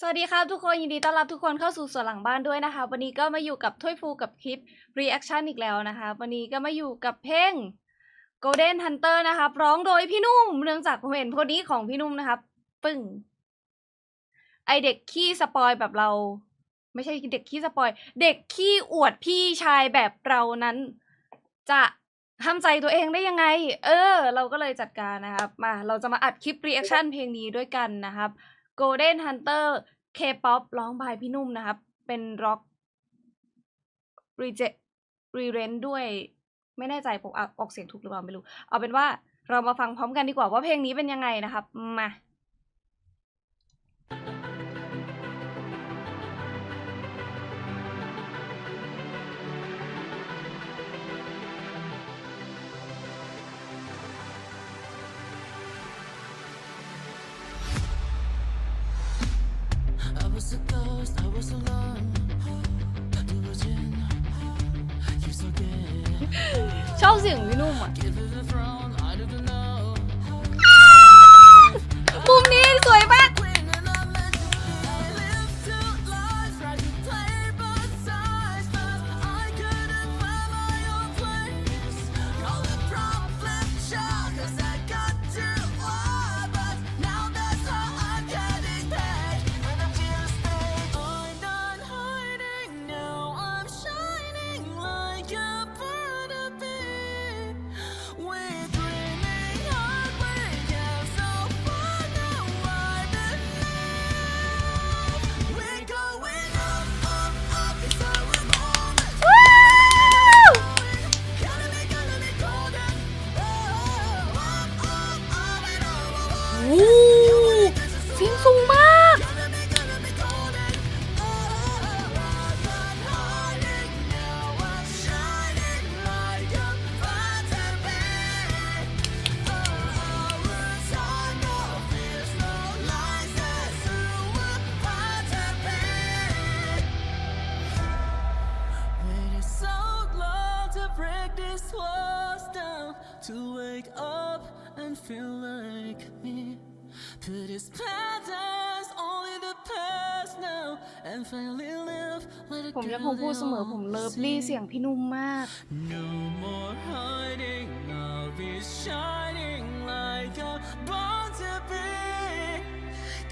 สวัสดีครับทุกคนยินดีต้อนรับทุกคนเข้าสู่ส่วนหลังบ้านด้วยนะคะ วันนี้ก็มาอยู่กับถ้วยฟูกับคลิป reaction อีกแล้วนะคะ วันนี้ก็มาอยู่กับเพลง Golden Hunter นะครับร้องโดยพี่นุ่มเนื่องจากผมเห็นคนนี้ของพี่นุ่มนะครับ ปึ้งไอเด็กขี้สปอยแบบเรา ไม่ใช่เด็กขี้สปอย เด็กขี้อวดพี่ชายแบบเรานั้น จะห้ามใจตัวเองได้ยังไง เออ เราก็เลยจัดการนะครับ มา เราจะมาอัดคลิป reaction เพลงนี้ด้วยกันนะครับ Golden Hunter K-pop ร้องบายพี่นุ่มนะครับ เป็นร็อกรีเจรีเรนด้วย ไม่แน่ใจผมอะออกเสียงถูกหรือเปล่าไม่รู้ เอาเป็นว่าเรามาฟังพร้อมกันดีกว่าว่าเพลงนี้เป็นยังไงนะครับ มา ชอบเสียงพี่นุ่มอะ his patterns only the past now, and finally live like a ผมยังค girl งพูดเสมอ they ผม all เลิฟลี่ see. เสียงพี่นุ่มมาก No more hiding, I'll be shining like a born to be.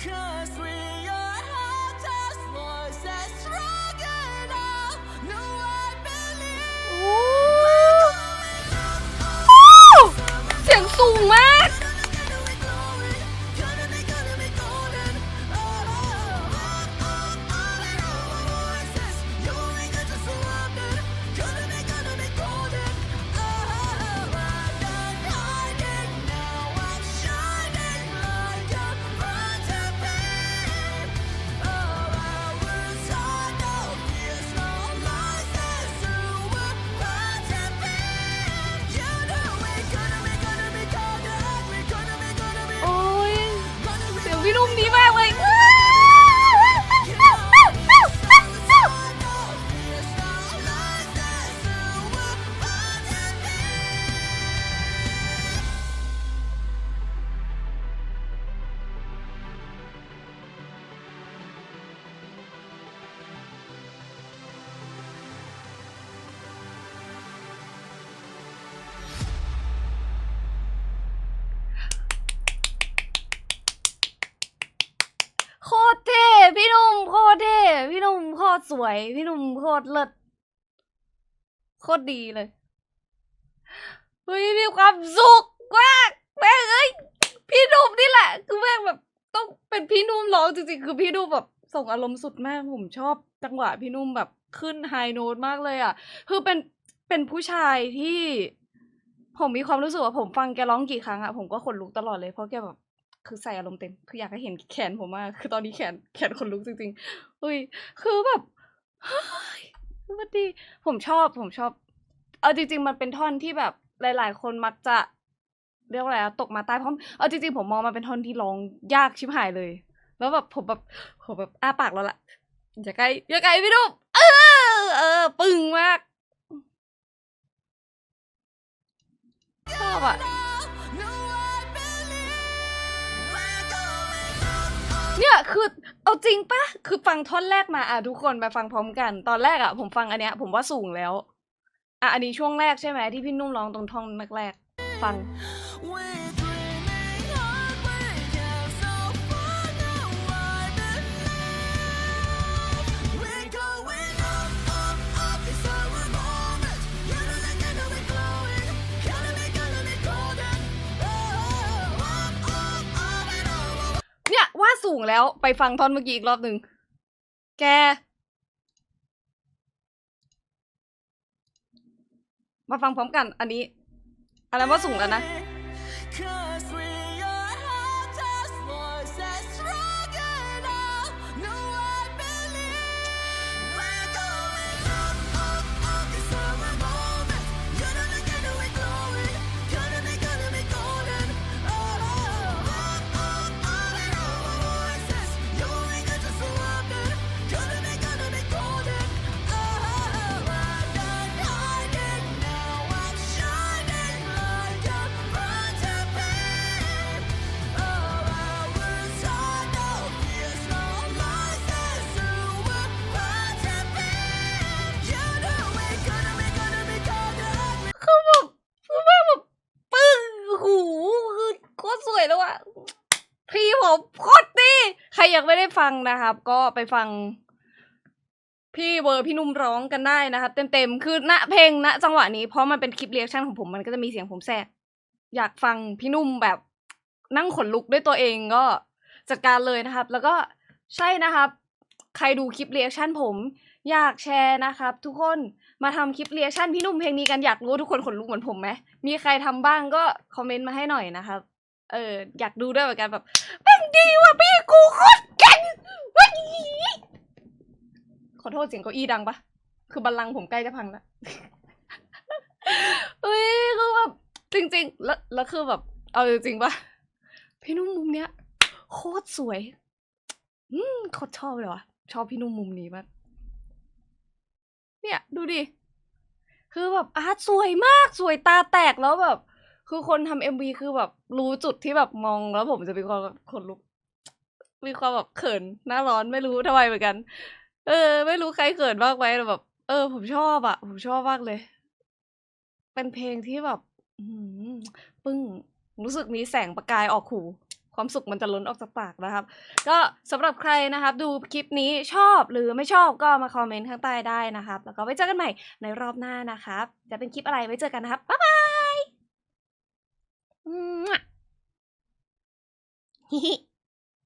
Cause we are hottest voices strong enough. No, I believe. โอ้เสียงสูงมาก โคตรเท่พี่นุ่มโคตรสวย พี่นุ่มโคตรเลิศโคตรดีเลยเฮ้ยมีความสุขมากแม่เอ้ยพี่นุ่มนี่แหละ คือแม่แบบต้องเป็นพี่นุ่มร้องจริงๆคือพี่นุ่มแบบส่งอารมณ์สุดมากผมชอบจังหวะพี่นุ่มแบบขึ้นไฮโน้ตมากเลยอะ คือเป็นเป็นผู้ชายที่ ผมมีความรู้สึกว่าผมฟังแกร้องกี่ครั้งอะผมก็ขนลุกตลอดเลยเพราะแกแบบ คือใส่อารมณ์เต็ม คืออยากให้เห็นแขนผมมาก คือตอนนี้แขนแขนขนลุกจริงๆอุ้ย คือแบบเฮ้ยมันดีผมชอบ ผมชอบ เอาจริง ๆ มันเป็นท่อนที่แบบหลาย ๆ คนมักจะเรียกว่าอะไรตกมาใต้เพราะเอาจริงๆผมมองมันเป็นท่อนที่ร้องยากชิบหายเลย แล้วแบบผมแบบผมแบบอ้าปากแล้วล่ะอย่าใกลอย่าใกลพี่ดุ๊บเออ เออ ปึงมากชอบอะ เนี่ยคือเอาจริงปะคือฟังท่อนแรกมาอะทุกคนไปฟังพร้อมกัน ตอนแรกอะผมฟังอันเนี้ย ผมว่าสูงแล้ว อะอันนี้ช่วงแรกใช่ไหมที่พี่นุ่มร้องตรงท่อนแรกๆฟัง สูงแล้วไปฟังท่อนเมื่อกี้อีกรอบหนึ่ง แก มาฟังพร้อมกัน อันนี้ อะไรว่าสูงแล้วนะ รยังไม่ได้ฟังนะครับ ก็ไปฟัง พี่เวอร์พี่นุ่มร้องกันได้นะครับเต็มๆคือณเพลงณจังหวะนี้เพราะมันเป็นคลิปเรียกชั่นของผมมันก็จะมีเสียงผมแทรกอยากฟังพี่นุ่มแบบนั่งขนลุกด้วยตัวเองก็จัดการเลยนะครับ แล้วก็ใช่นะครับ ใครดูคลิปเรียกชั่นผม อยากแชร์นะครับ ทุกคนมาทำคลิปเรียกชั่นพี่นุ่มเพลงนี้กันอยากรู้ทุกคนขนลุกเหมือนผมไหมมีใครทำบ้างก็คอมเมนต์มาให้หน่อยนะครับ เอออยากดูด้วยเหมือนกันแบบแม่งดีว่ะพี่กูโคตรเก่งเฮ้ยข อโทษเสียงเก้าอี้ดังปะคือบัลลังก์ผมใกล้จะพังแล้วเฮ้ยคือแบบจริง ๆ แล้วแล้วคือแบบ เอาจริงๆปะพี่นุ่มมุมเนี้ย โคตรสวย อืมโคตรชอบเลยวะชอบพี่นุ่มมุมนี้มากเนี่ย ดูดิ คือแบบอาร์ตสวยมากสวยตาแตกแล้วแบบ คือคนทำเอ็มวีคือแบบ รู้จุดที่แบบมองแล้วผมจะมีความแบบขนลุก มีความแบบเขินหน้าร้อนไม่รู้ทำไมเหมือนกัน เออ ไม่รู้ใครเขินบ้างไหมแต่แบบ เออ ผมชอบอะผมชอบมากเลย เป็นเพลงที่แบบ อืมปึ้ง รู้สึกมีแสงประกายออกหู ความสุขมันจะล้นออกจากปากนะครับ ก็สำหรับใครนะครับ ดูคลิปนี้ชอบหรือไม่ชอบก็มาคอมเมนต์ข้างใต้ได้นะครับ แล้วก็ไว้เจอกันใหม่ในรอบหน้านะครับ จะเป็นคลิปอะไรไว้เจอกันนะครับบ๊ายบายฮิฮิ